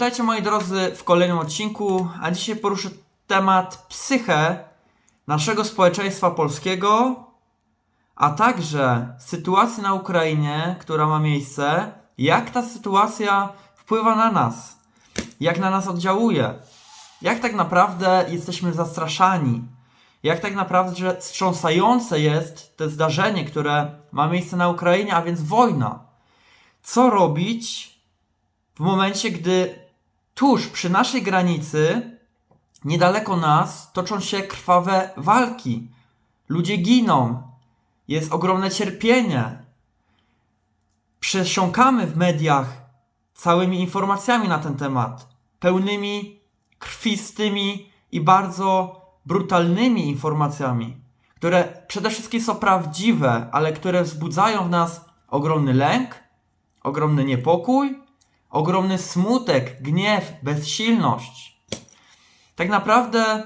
Witajcie moi drodzy w kolejnym odcinku, a dzisiaj poruszę temat psychę naszego społeczeństwa polskiego, a także sytuacji na Ukrainie, która ma miejsce, jak ta sytuacja wpływa na nas, jak na nas oddziałuje, jak tak naprawdę jesteśmy zastraszani, jak tak naprawdę wstrząsające jest to zdarzenie, które ma miejsce na Ukrainie, a więc wojna. Co robić w momencie, gdy tuż przy naszej granicy, niedaleko nas, toczą się krwawe walki. Ludzie giną, jest ogromne cierpienie. Przesiąkamy w mediach całymi informacjami na ten temat, pełnymi krwistymi i bardzo brutalnymi informacjami, które przede wszystkim są prawdziwe, ale które wzbudzają w nas ogromny lęk, ogromny niepokój, ogromny smutek, gniew, bezsilność. Tak naprawdę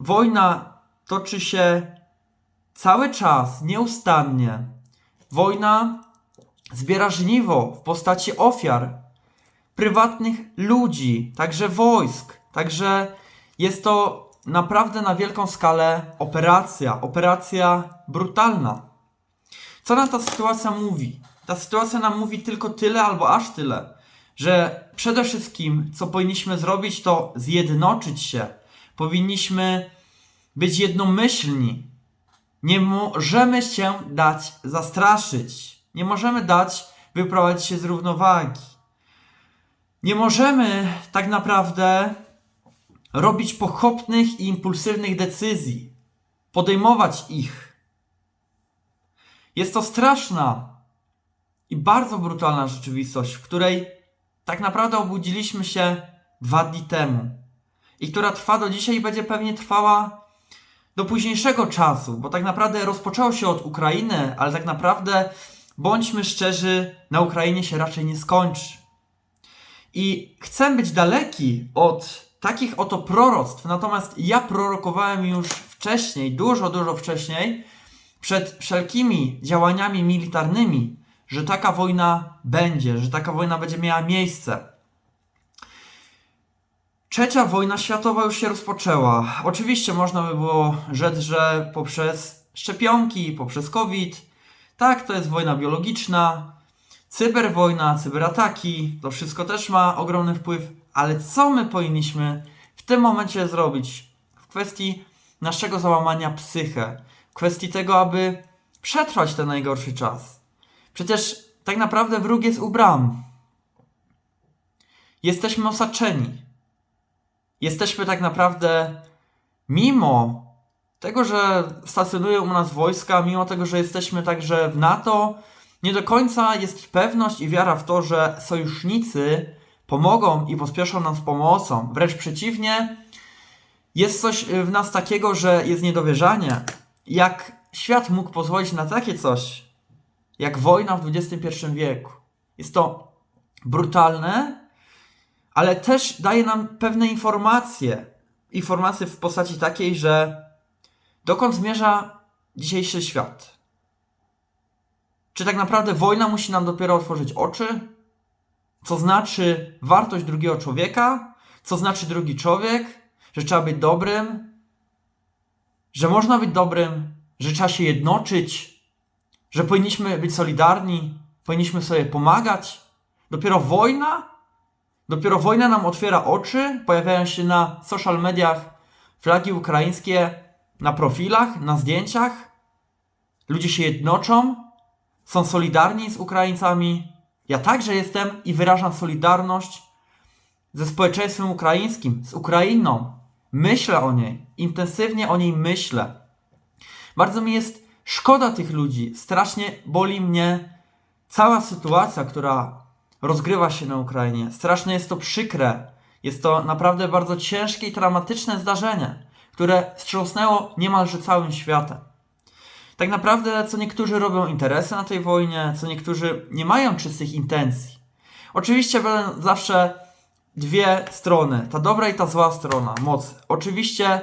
wojna toczy się cały czas, nieustannie. Wojna zbiera żniwo w postaci ofiar, prywatnych ludzi, także wojsk. Także jest to naprawdę na wielką skalę operacja, operacja brutalna. Co nam ta sytuacja mówi? Ta sytuacja nam mówi tylko tyle albo aż tyle, że przede wszystkim, co powinniśmy zrobić, to zjednoczyć się. Powinniśmy być jednomyślni. Nie możemy się dać zastraszyć. Nie możemy dać wyprowadzić się z równowagi. Nie możemy tak naprawdę robić pochopnych i impulsywnych decyzji, podejmować ich. Jest to straszna i bardzo brutalna rzeczywistość, w której tak naprawdę obudziliśmy się dwa dni temu i która trwa do dzisiaj i będzie pewnie trwała do późniejszego czasu, bo tak naprawdę rozpoczęło się od Ukrainy, ale tak naprawdę, bądźmy szczerzy, na Ukrainie się raczej nie skończy. I chcę być daleki od takich oto proroctw, natomiast ja prorokowałem już wcześniej, dużo, dużo wcześniej, przed wszelkimi działaniami militarnymi, że taka wojna będzie, że taka wojna będzie miała miejsce. Trzecia wojna światowa już się rozpoczęła. Oczywiście można by było rzec, że poprzez szczepionki, poprzez COVID, tak, to jest wojna biologiczna, cyberwojna, cyberataki, to wszystko też ma ogromny wpływ, ale co my powinniśmy w tym momencie zrobić w kwestii naszego załamania psychę, w kwestii tego, aby przetrwać ten najgorszy czas? Przecież tak naprawdę wróg jest u bram. Jesteśmy osaczeni. Jesteśmy tak naprawdę, mimo tego, że stacjonują u nas wojska, mimo tego, że jesteśmy także w NATO, nie do końca jest pewność i wiara w to, że sojusznicy pomogą i pospieszą nam z pomocą. Wręcz przeciwnie, jest coś w nas takiego, że jest niedowierzanie. Jak świat mógł pozwolić na takie coś, jak wojna w XXI wieku? Jest to brutalne, ale też daje nam pewne informacje. Informacje w postaci takiej, że dokąd zmierza dzisiejszy świat? Czy tak naprawdę wojna musi nam dopiero otworzyć oczy? Co znaczy wartość drugiego człowieka? Co znaczy drugi człowiek? Że trzeba być dobrym? Że można być dobrym? Że trzeba się jednoczyć? Że powinniśmy być solidarni? Powinniśmy sobie pomagać? Dopiero wojna? Dopiero wojna nam otwiera oczy? Pojawiają się na social mediach flagi ukraińskie na profilach, na zdjęciach? Ludzie się jednoczą? Są solidarni z Ukraińcami? Ja także jestem i wyrażam solidarność ze społeczeństwem ukraińskim, z Ukrainą. Myślę o niej, intensywnie o niej myślę. Bardzo mi jest szkoda tych ludzi. Strasznie boli mnie cała sytuacja, która rozgrywa się na Ukrainie. Strasznie jest to przykre. Jest to naprawdę bardzo ciężkie i dramatyczne zdarzenie, które wstrząsnęło niemalże całym światem. Tak naprawdę, co niektórzy robią interesy na tej wojnie, co niektórzy nie mają czystych intencji. Oczywiście będą zawsze dwie strony, ta dobra i ta zła strona mocy. Oczywiście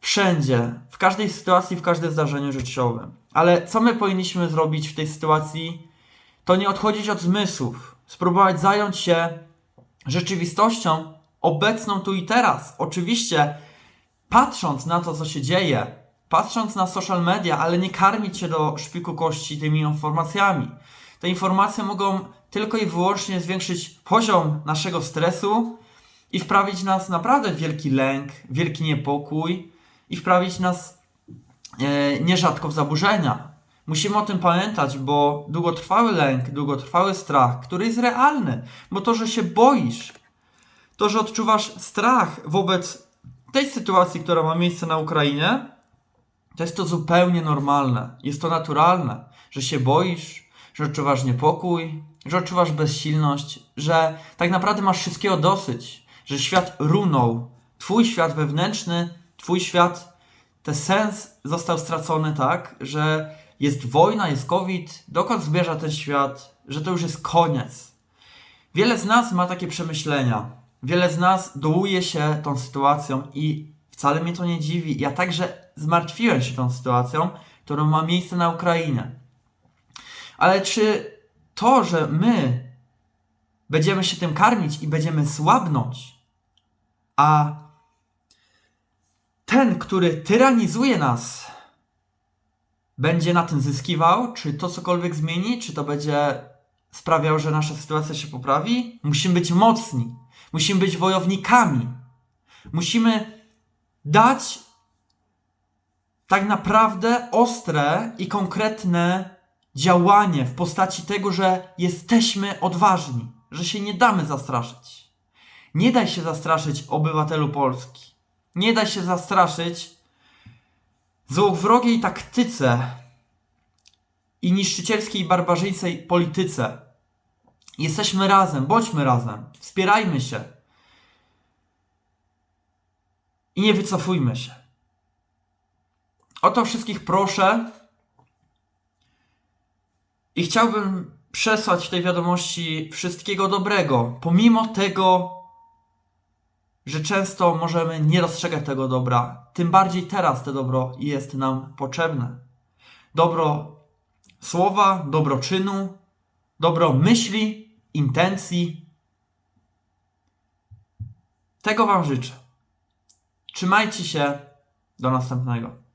wszędzie, w każdej sytuacji, w każdym zdarzeniu życiowym. Ale co my powinniśmy zrobić w tej sytuacji, to nie odchodzić od zmysłów, spróbować zająć się rzeczywistością obecną tu i teraz. Oczywiście, patrząc na to, co się dzieje, patrząc na social media, ale nie karmić się do szpiku kości tymi informacjami. Te informacje mogą tylko i wyłącznie zwiększyć poziom naszego stresu i wprawić nas naprawdę w wielki lęk, wielki niepokój i wprawić nas e, nierzadko w zaburzenia. Musimy o tym pamiętać, bo długotrwały lęk, długotrwały strach, który jest realny, bo to, że się boisz, to, że odczuwasz strach wobec tej sytuacji, która ma miejsce na Ukrainie, to jest to zupełnie normalne. Jest to naturalne, że się boisz, że odczuwasz niepokój, że odczuwasz bezsilność, że tak naprawdę masz wszystkiego dosyć, że świat runął. Twój świat wewnętrzny, twój świat, ten sens został stracony tak, że jest wojna, jest COVID, dokąd zmierza ten świat, że to już jest koniec. Wiele z nas ma takie przemyślenia. Wiele z nas dołuje się tą sytuacją i wcale mnie to nie dziwi. Ja także zmartwiłem się tą sytuacją, którą ma miejsce na Ukrainie. Ale czy to, że my będziemy się tym karmić i będziemy słabnąć, a ten, który tyranizuje nas, będzie na tym zyskiwał? Czy to cokolwiek zmieni? Czy to będzie sprawiał, że nasza sytuacja się poprawi? Musimy być mocni. Musimy być wojownikami. Musimy dać tak naprawdę ostre i konkretne działanie w postaci tego, że jesteśmy odważni, że się nie damy zastraszyć. Nie daj się zastraszyć obywatelu Polski. Nie daj się zastraszyć złowrogiej taktyce i niszczycielskiej barbarzyńcej polityce. Jesteśmy razem, bądźmy razem, wspierajmy się i nie wycofujmy się. O to wszystkich proszę i chciałbym przesłać w tej wiadomości wszystkiego dobrego, pomimo tego, że często możemy nie dostrzegać tego dobra. Tym bardziej teraz to dobro jest nam potrzebne. Dobro słowa, dobro czynu, dobro myśli, intencji. Tego Wam życzę. Trzymajcie się. Do następnego.